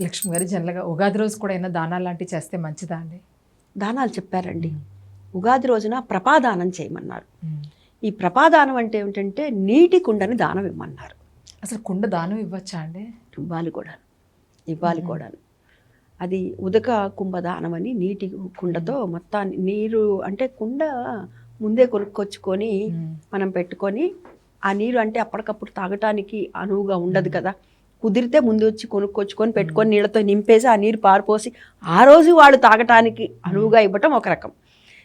లక్ష్మి గారు జనరల్గా ఉగాది రోజు కూడా ఏమైనా దానాలు లాంటివి చేస్తే మంచిదా అండి? దానాలు చెప్పారండి. ఉగాది రోజున ప్రపాదానం చేయమన్నారు. ఈ ప్రపాదానం అంటే ఏమిటంటే నీటి కుండని దానం ఇమ్మన్నారు అసలు కుండ దానం ఇవ్వచ్చా అండి? ఇవ్వాలి కూడా. ఇవ్వాలి కూడా. అది ఉదక కుంభదానం అని నీటి కుండతో మొత్తాన్ని నీరు అంటే కుండ ముందే కొనుక్కొచ్చుకొని మనం పెట్టుకొని ఆ నీరు అంటే అప్పటికప్పుడు తాగటానికి అనువుగా ఉండదు కదా. కుదిరితే ముందు వచ్చి కొనుక్కొచ్చుకొని పెట్టుకొని నీళ్ళతో నింపేసి ఆ నీరు పారిపోసి ఆ రోజు వాళ్ళు తాగటానికి అనువుగా ఇవ్వటం ఒక రకం.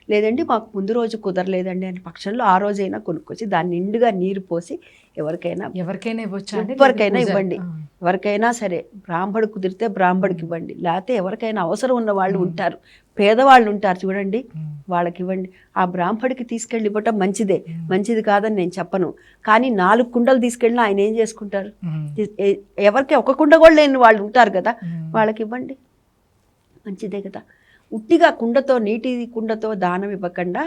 లేదండి మాకు ముందు రోజు కుదరలేదండి అనే పక్షంలో ఆ రోజైనా కొనుక్కొచ్చి దాన్ని నిండుగా నీరు పోసి ఎవరికైనా ఎవరికైనా ఇవ్వచ్చా ఎవరికైనా ఇవ్వండి. ఎవరికైనా సరే బ్రాహ్మడు కుదిరితే బ్రాహ్మడికి ఇవ్వండి. లేకపోతే ఎవరికైనా అవసరం ఉన్న వాళ్ళు ఉంటారు. పేదవాళ్ళు ఉంటారు చూడండి. వాళ్ళకి ఇవ్వండి. ఆ బ్రాహ్మడికి తీసుకెళ్ళి ఇవ్వటం మంచిదే. మంచిది కాదని నేను చెప్పను. కానీ నాలుగు కుండలు తీసుకెళ్ళినా ఆయన ఏం చేసుకుంటారు? ఎవరికి ఒక కుండ కూడా లేని వాళ్ళు ఉంటారు కదా. వాళ్ళకి ఇవ్వండి. మంచిదే కదా. ఉట్టిగా కుండతో నీటి కుండతో దానం ఇవ్వకుండా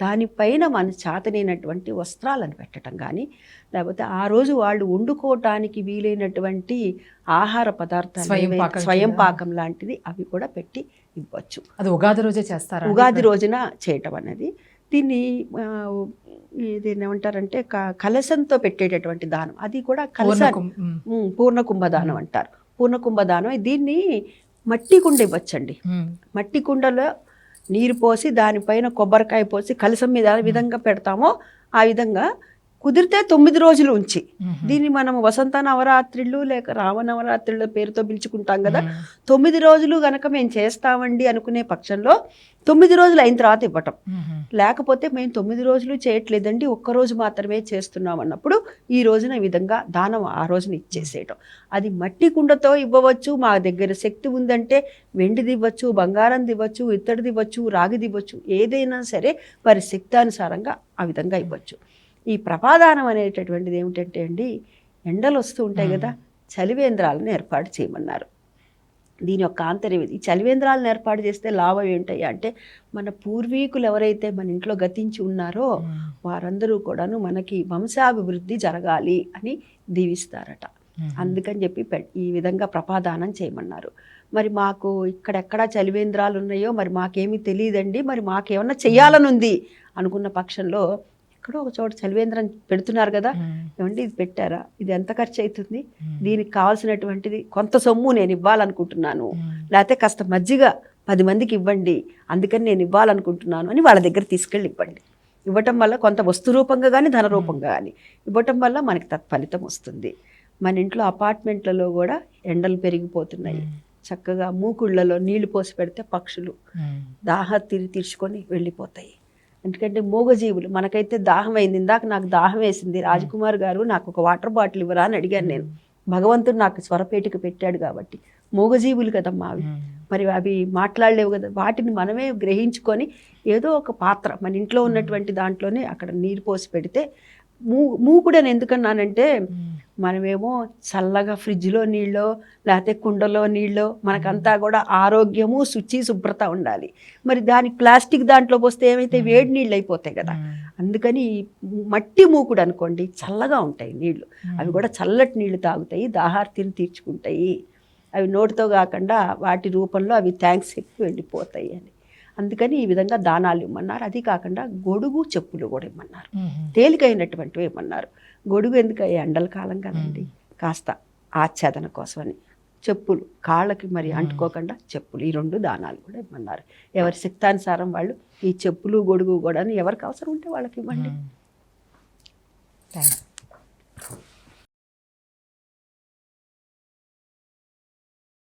దానిపైన మన చేతనైనటువంటి వస్త్రాలను పెట్టడం కానీ లేకపోతే ఆ రోజు వాళ్ళు వండుకోవటానికి వీలైనటువంటి ఆహార పదార్థాలు స్వయం పాకం లాంటిది అవి కూడా పెట్టి ఇవ్వచ్చు. అది ఉగాది రోజే చేస్తారా? ఉగాది రోజున చేయటం అనేది. దీన్ని ఇది ఏమంటారంటే కలశంతో పెట్టేటటువంటి దానం. అది కూడా కలశ పూర్ణకుం- ఉమ్. ఉమ్, పూర్ణ కుంభదానం అంటారు. పూర్ణ కుంభదానం దీన్ని మట్టి కుండ ఇవ్వచ్చండి. మట్టి కుండలో నీరు పోసి దానిపైన కొబ్బరికాయ పోసి కలసం మీద విధంగా పెడతామో ఆ విధంగా కుదిరితే తొమ్మిది రోజులు ఉంచి. దీన్ని మనం వసంత నవరాత్రిళ్ళు లేక రామ నవరాత్రిళ్ళ పేరుతో పిలుచుకుంటాం కదా. తొమ్మిది రోజులు గనక మేము చేస్తామండి అనుకునే పక్షంలో తొమ్మిది రోజులు అయిన తర్వాత ఇవ్వటం. లేకపోతే మేము తొమ్మిది రోజులు చేయట్లేదండి ఒక్క రోజు మాత్రమే చేస్తున్నాం అన్నప్పుడు ఈ రోజున ఈ విధంగా దానం ఆ రోజున ఇచ్చేసేయటం అది మట్టి కుండతో ఇవ్వవచ్చు మా దగ్గర శక్తి ఉందంటే వెండిది ఇవ్వచ్చు బంగారంది ఇవ్వచ్చు ఇత్తడిది ఇవ్వచ్చు రాగిది ఇవ్వచ్చు ఏదైనా సరే వారి శక్తానుసారంగా ఆ విధంగా ఇవ్వచ్చు ఈ ప్రపాదానం అనేటటువంటిది ఏమిటంటే అండి ఎండలు వస్తూ ఉంటాయి కదా చలివేంద్రాలను ఏర్పాటు చేయమన్నారు. దీని యొక్క ఆంతర్యం ఈ చలివేంద్రాలను ఏర్పాటు చేస్తే లాభం ఏంటయ్యా అంటే మన పూర్వీకులు ఎవరైతే మన ఇంట్లో గతించి ఉన్నారో. వారందరూ కూడాను మనకి వంశాభివృద్ధి జరగాలి అని దీవిస్తారట. అందుకని చెప్పి పె- ఈ విధంగా ప్రపాదానం చేయమన్నారు. మరి మాకు ఇక్కడెక్కడ చలివేంద్రాలు ఉన్నాయో మరి మాకేమీ తెలియదండి మరి మాకేమన్నా చెయ్యాలని ఉంది అనుకున్న పక్షంలో ఎక్కడో ఒక చోట చలివేంద్రం పెడుతున్నారు కదా. ఏమండి ఇది పెట్టారా? ఇది ఎంత ఖర్చు అవుతుంది. దీనికి కావాల్సినటువంటిది కొంత సొమ్ము నేను ఇవ్వాలనుకుంటున్నాను. లేకపోతే కాస్త మజ్జిగ పది మందికి ఇవ్వండి అందుకని నేను ఇవ్వాలనుకుంటున్నాను అని వాళ్ళ దగ్గర తీసుకెళ్ళి ఇవ్వండి. ఇవ్వటం వల్ల కొంత వస్తు రూపంగా కానీ ధన రూపంగా కానీ ఇవ్వటం వల్ల మనకి తత్ఫలితం వస్తుంది. మన ఇంట్లో అపార్ట్మెంట్లలో కూడా ఎండలు పెరిగిపోతున్నాయి. చక్కగా మూకుళ్ళలో నీళ్ళు పోసి పెడితే పక్షులు. దాహ తిరి తీర్చుకొని వెళ్ళిపోతాయి. ఎందుకంటే మూగజీవులు మనకైతే దాహం అయింది ఇందాక నాకు దాహం వేసింది. రాజకుమార్ గారు నాకు ఒక వాటర్ బాటిల్ ఇవ్వరా అని అడిగాను నేను. భగవంతుడు నాకు స్వరపేటిక పెట్టాడు కాబట్టి. మూగజీవులు కదమ్మా అవి. మరి అవి మాట్లాడలేవు కదా. వాటిని మనమే గ్రహించుకొని ఏదో ఒక పాత్ర. మన ఇంట్లో ఉన్నటువంటి దాంట్లోనే అక్కడ నీరు పోసి పెడితే మూ మూకుడని ఎందుకన్నానంటే. మనమేమో చల్లగా ఫ్రిడ్జ్లో నీళ్ళో లేకపోతే కుండలో నీళ్ళో మనకంతా కూడా ఆరోగ్యము శుచి శుభ్రత ఉండాలి. మరి దాని ప్లాస్టిక్ దాంట్లో పోస్తే ఏమైతే వేడి నీళ్ళు అయిపోతాయి కదా. అందుకని మట్టి మూకుడు అనుకోండి చల్లగా ఉంటాయి నీళ్ళు అవి కూడా చల్లటి నీళ్ళు తాగుతాయి దాహార్తిని తీర్చుకుంటాయి. అవి నోటితో కాకుండా వాటి రూపంలో అవి థ్యాంక్స్ చెప్పి వెళ్ళిపోతాయి అని. అందుకని ఈ విధంగా దానాలు ఇమ్మన్నారు. అది కాకుండా గొడుగు చెప్పులు కూడా ఇమ్మన్నారు. ఉమ్. తేలికైనటువంటివి ఇమ్మన్నారు. గొడుగు ఎందుకు ఎండల కాలం కదండి. కాస్త ఆచ్ఛాదన కోసమని చెప్పులు కాళ్ళకి మరి అంటుకోకుండా చెప్పులు ఈ రెండు దానాలు కూడా ఇమ్మన్నారు. ఎవరి శక్తానుసారం వాళ్ళు ఈ చెప్పులు గొడుగు కూడా ఎవరికి అవసరం ఉంటే వాళ్ళకి ఇవ్వండి. థ్యాంక్స్